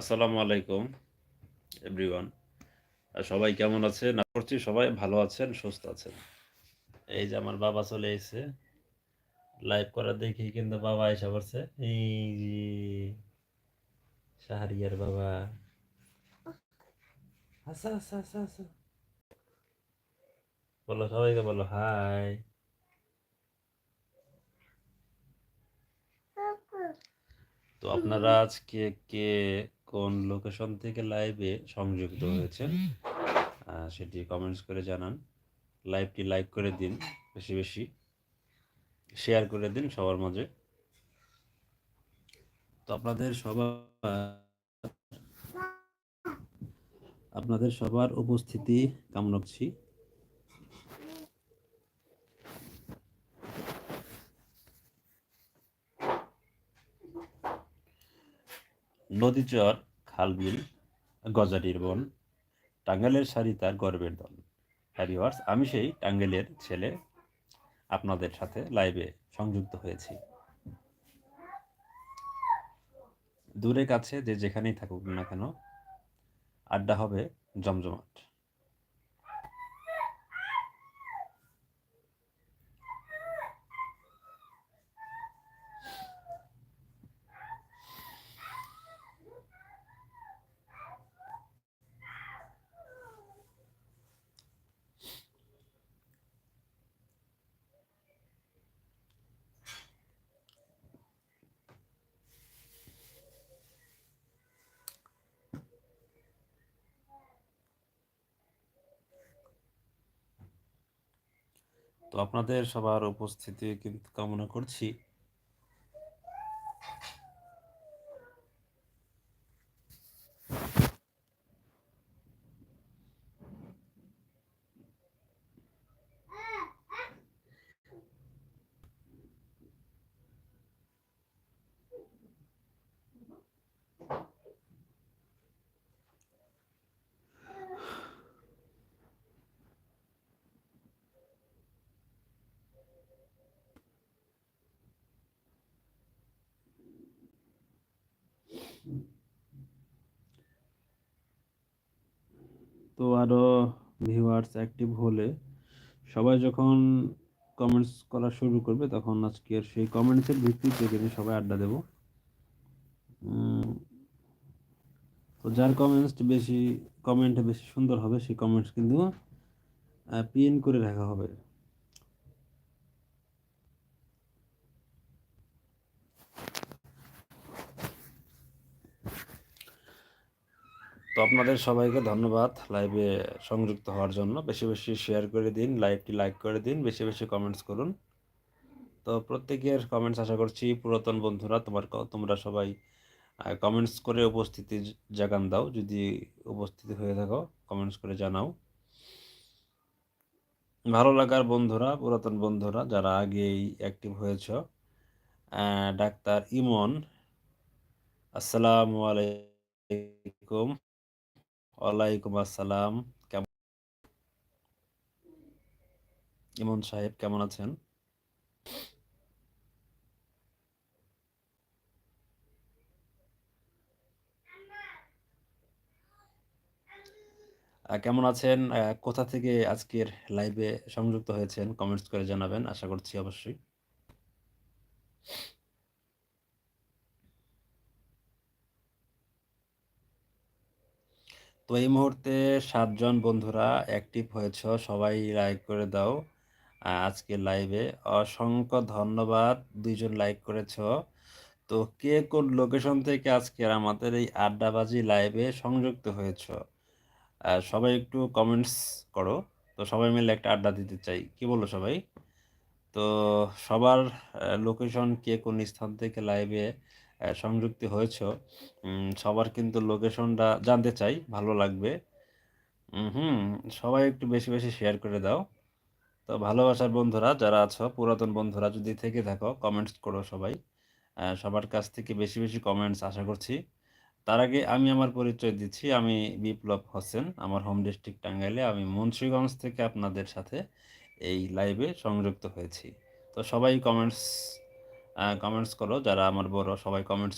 আসসালামু আলাইকুম এভরিওয়ান সবাই কেমন আছেন? না করছি সবাই ভালো আছেন, সুস্থ আছেন। এই যে আমার বাবা চলে এসেছে। লাইভ করা দেখি কিন্তু বাবা এসে পড়ছে। এই যে শাহরিয়ার বাবা। আচ্ছা আচ্ছা আচ্ছা আচ্ছা বলো, সবাইকে বলো হাই তো আপনারা আজকে কে কোন লোকেশন থেকে লাইভে সংযুক্ত হয়েছেন সেটি কমেন্টস করে জানান। লাইভটি লাইক করে দিন বেশি বেশি। শেয়ার করে দিন সবার মাঝে। তো আপনাদের সবার আপনাদের সবার উপস্থিতি কামনা করছি। নদীচর খালবিল গজাটির বন টাঙ্গালের শাড়ি তার গর্বের দল। হ্যারিওয়ার্স আমি সেই টাঙ্গেলের ছেলে আপনাদের সাথে লাইভে সংযুক্ত হয়েছি। দূরে কাছে যে যেখানেই থাকুক না কেন, আড্ডা হবে জমজমাট। তো আপনাদের সবার উপস্থিতি কিন্তু কামনা করছি। তো আরও ভিউয়ার্স অ্যাক্টিভ হলে সবাই যখন কমেন্টস করা শুরু করবে, তখন আজকের সেই কমেন্টসের ভিত্তিতে কিন্তু সবাই আড্ডা দেব। তো যার কমেন্টস বেশি কমেন্ট বেশি সুন্দর হবে, সেই কমেন্টস কিন্তু পিএন করে রাখা হবে। তো আপনাদের সবাইকে ধন্যবাদ লাইভে সংযুক্ত হওয়ার জন্য। বেশি বেশি শেয়ার করে দিন লাইভটি লাইক করে দিন, বেশি বেশি কমেন্টস করুন। তো প্রত্যেকের কমেন্টস আশা করছি পুরাতন বন্ধুরা, তোমার তোমরা সবাই কমেন্টস করে উপস্থিতি জাগান দাও। যদি উপস্থিতি হয়ে থাকো কমেন্টস করে জানাও। ভালো লাগার বন্ধুরা, পুরাতন বন্ধুরা, যারা আগেই অ্যাক্টিভ হয়েছ ডাক্তার ইমন, আসসালামু আলাইকুম। ওয়ালাইকুম আসসালাম, কেমন ইমন সাহেব, কেমন আছেন? কেমন আছেন? কোথা থেকে আজকের লাইভে সংযুক্ত হয়েছেন? কমেন্টস করে জানাবেন, আশা করছি অবশ্যই। তো এই মুহূর্তে সাতজন বন্ধুরা অ্যাক্টিভ হয়েছ সবাই লাইক করে দাও। আহ, আজকের লাইভে অসংখ্য ধন্যবাদ দুইজন লাইক করেছ। তো কে কোন লোকেশন থেকে আজকের আমাদের এই আড্ডাবাজি লাইভে সংযুক্ত হয়েছ? সবাই একটু কমেন্টস করো। তো সবাই মিলে একটা আড্ডা দিতে চাই। কি বলো সবাই? তো সবার লোকেশন কে কোন স্থান থেকে লাইভে সংযুক্ত হয়েছ সবার কিন্তু লোকেশনটা জানতে চাই, ভালো লাগবে। হুম, সবাই একটু বেশি বেশি শেয়ার করে দাও। তো ভালোবাসার বন্ধুরা যারা আছো, পুরাতন বন্ধুরা যদি থেকে থাকো কমেন্টস করো সবাই। সবার কাছ থেকে বেশি বেশি কমেন্টস আশা করছি। তার আগে আমি আমার পরিচয় দিচ্ছি, আমি বিপ্লব হোসেন, আমার হোম ডিস্ট্রিক্ট টাঙ্গাইলে। আমি মুন্সীগঞ্জ থেকে আপনাদের সাথে এই লাইভে সংযুক্ত হয়েছি। তো সবাই কমেন্টস কমেন্টস করো যারা আমার বড় সবাই কমেন্টস